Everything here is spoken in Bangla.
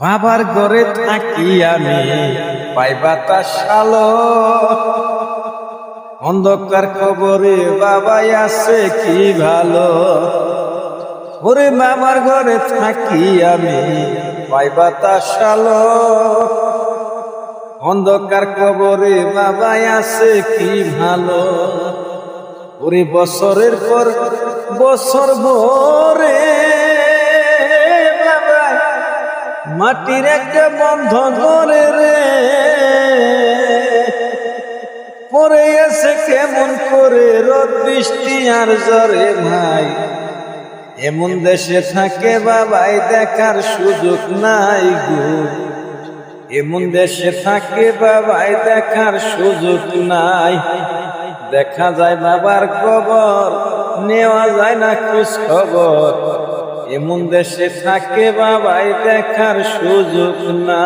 বাবার ঘরে থাকি আমি পাইবা তা শালো অন্ধকার কবরে বাবাই আছে কি ভালো? ওরে বাবার ঘরে থাকি আমি পাইবা তা শালো অন্ধকার কবরে বাবাই আছে কি ভালো? ওরে বছরের পর বছর ভরে মাটির একটা বন্ধ করে রে। পরে এসে কেমন করে রোদ, বৃষ্টি আর জ্বরে ভাই। এমন দেশে থাকে বাবাই, দেখার সুযোগ নাই গো। এমন দেশে থাকে বাবাই, দেখার সুযোগ নাই। দেখা যায় বাবার খবর, নেওয়া যায় না খোঁজ খবর। এমন দেশে থাকে বাবাই দেখার সুযোগ না